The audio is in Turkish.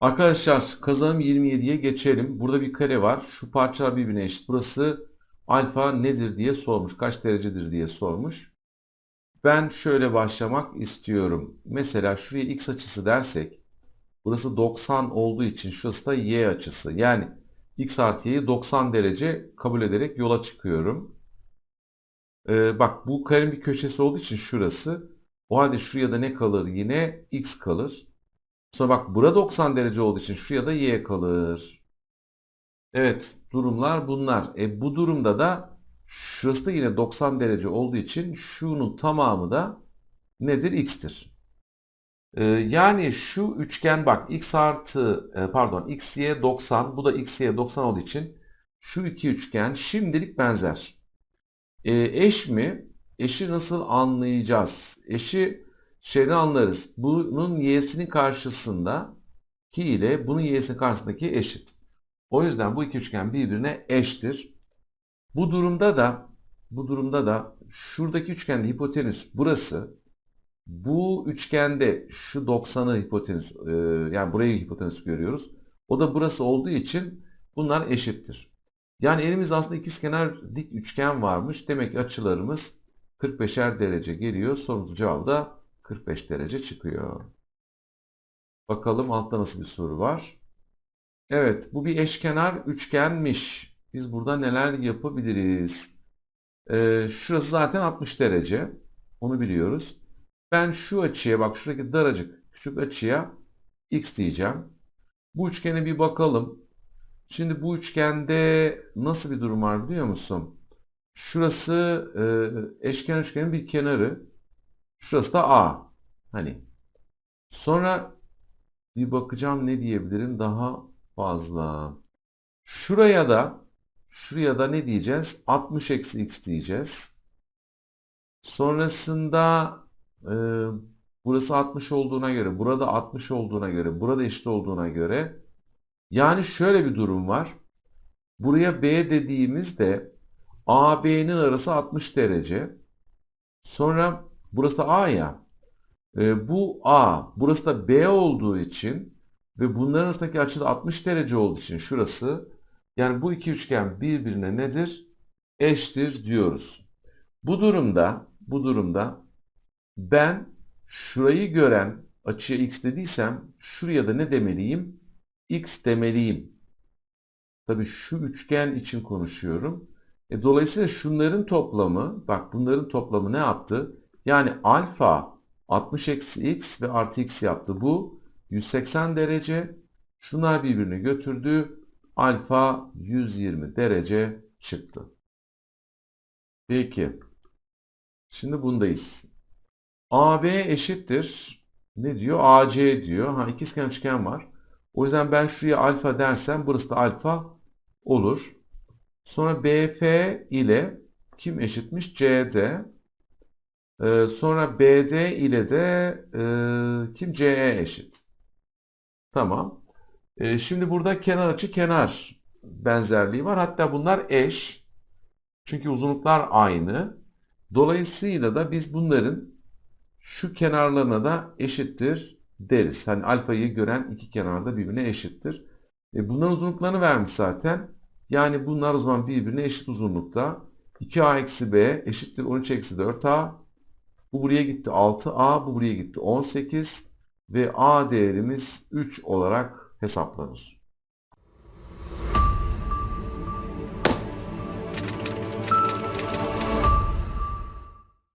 Arkadaşlar kazanım 27'ye geçelim. Burada bir kare var. Şu parçalar birbirine eşit. Burası alfa nedir diye sormuş. Kaç derecedir diye sormuş. Ben şöyle başlamak istiyorum. Mesela şuraya x açısı dersek burası 90 olduğu için şurası da y açısı. Yani x artı y'yi 90 derece kabul ederek yola çıkıyorum. Ee, bak bu karenin bir köşesi olduğu için şurası. O halde şuraya da ne kalır? Yine x kalır. Sonra bak bura 90 derece olduğu için şuraya da y kalır. Evet durumlar bunlar. E, bu durumda da şurası da yine 90 derece olduğu için şunun tamamı da nedir? x'tir. E, yani şu üçgen bak x artı e, pardon x y 90 bu da x y 90 olduğu için şu iki üçgen şimdilik benzer. E, eş mi? Eşi nasıl anlayacağız? Eşi şeyden anlarız. Bunun y'sinin karşısında ki ile bunun y'sinin karşısındaki eşit. O yüzden bu iki üçgen birbirine eştir. Bu durumda da bu durumda da şuradaki üçgende hipotenüs burası. Bu üçgende şu 90'ı hipotenüs e, yani burayı hipotenüs görüyoruz. O da burası olduğu için bunlar eşittir. Yani elimizde aslında ikizkenar dik üçgen varmış. Demek ki açılarımız 45'er derece geliyor. Sorumuzun cevabı da 45 derece çıkıyor. Bakalım altta nasıl bir soru var. Evet bu bir eşkenar üçgenmiş. Biz burada neler yapabiliriz? Ee, şurası zaten 60 derece. Onu biliyoruz. Ben şu açıya bak şuradaki daracık küçük açıya x diyeceğim. Bu üçgene bir bakalım. Şimdi bu üçgende nasıl bir durum var biliyor musun? Şurası e, eşkenar üçgenin bir kenarı. Şurası da A. Hani. Sonra bir bakacağım ne diyebilirim daha fazla. Şuraya da şuraya da ne diyeceğiz? 60 eksi x diyeceğiz. Sonrasında e, burası 60 olduğuna göre, burada 60 olduğuna göre, burada eşit olduğuna göre yani şöyle bir durum var. Buraya B dediğimizde AB'nin arası 60 derece. Sonra burası da A ya. E, bu A, burası da B olduğu için ve bunların arasındaki açı da 60 derece olduğu için şurası yani bu iki üçgen birbirine nedir? Eştir diyoruz. Bu durumda bu durumda ben şurayı gören açıya x dediysem şuraya da ne demeliyim? x demeliyim. Tabii şu üçgen için konuşuyorum. E, dolayısıyla şunların toplamı, bak bunların toplamı ne yaptı? Yani alfa 60 eksi x ve artı x yaptı. Bu 180 derece. Şunlar birbirini götürdü. Alfa 120 derece çıktı. Peki. Şimdi bundayız. AB eşittir. Ne diyor? AC diyor. Ha ikizkenar üçgen var. O yüzden ben şuraya alfa dersem burası da alfa olur. Sonra BF ile kim eşitmiş? CD. Ee, sonra BD ile de e, kim? CE eşit. Tamam. Ee, şimdi burada kenar açı kenar benzerliği var. Hatta bunlar eş. Çünkü uzunluklar aynı. Dolayısıyla da biz bunların şu kenarlarına da eşittir deriz. Hani alfayı gören iki kenarda birbirine eşittir. E bunların uzunluklarını vermiş zaten. Yani bunlar o zaman birbirine eşit uzunlukta. 2a eksi b eşittir 13 eksi 4a. Bu buraya gitti 6a, bu buraya gitti 18 ve a değerimiz 3 olarak hesaplanır.